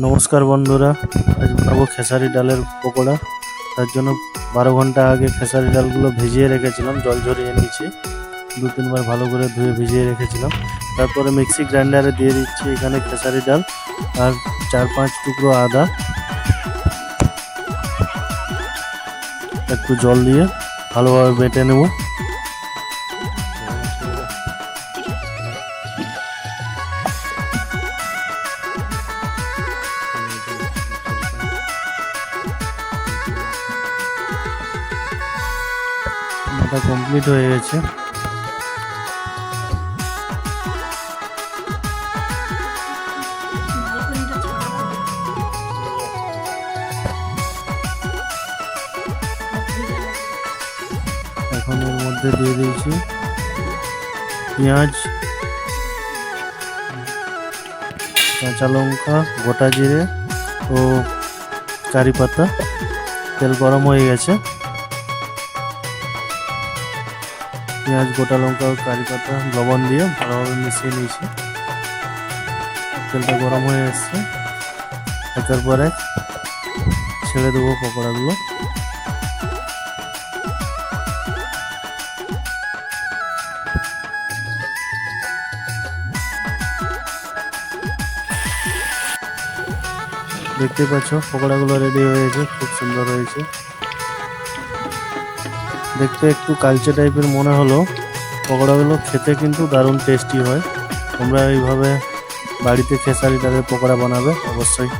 নমস্কার বন্ধুরা, আজ বানাবো খেসারি ডালের পকোড়া। তার জন্য বারো ঘণ্টা আগে খেসারি ডালগুলো ভিজিয়ে রেখেছিলাম, জল ঝরিয়ে নিয়েছি। দু তিনবার ভালো করে ধুয়ে ভিজিয়ে রেখেছিলাম। তারপরে মিক্সি গ্রাইন্ডারে দিয়ে দিচ্ছি এখানে খেসারি ডাল আর চার পাঁচ টুকরো আদা। একটু জল দিয়ে ভালোভাবে বেটে নেব। এটা কমপ্লিট হয়ে গেছে। এখন এর মধ্যে দিয়ে দিয়েছি পেঁয়াজ, কাঁচা লঙ্কা, গোটা জিরে ও কারি পাতা তেল গরম হয়ে গেছে। পেঁয়াজ, গোটা লঙ্কা, কারি পাতা, লবণ দিয়ে ভালোভাবে মিশিয়ে নিয়েছি। তেলটা গরম হয়ে এসছে। একের পর এক ছেড়ে দেবো পকোড়াগুলো। দেখতে পাচ্ছ, পকোড়াগুলো রেডি হয়েছে খুব সুন্দর হয়েছে। দেখতে একটু কালচে টাইপের মনে হলো। পকোড়াগুলো খেতে কিন্তু দারুণ টেস্টি হয়। তোমরা এইভাবে বাড়িতে খেসারি তাদের পকোড়া বানাবে, অবশ্যই।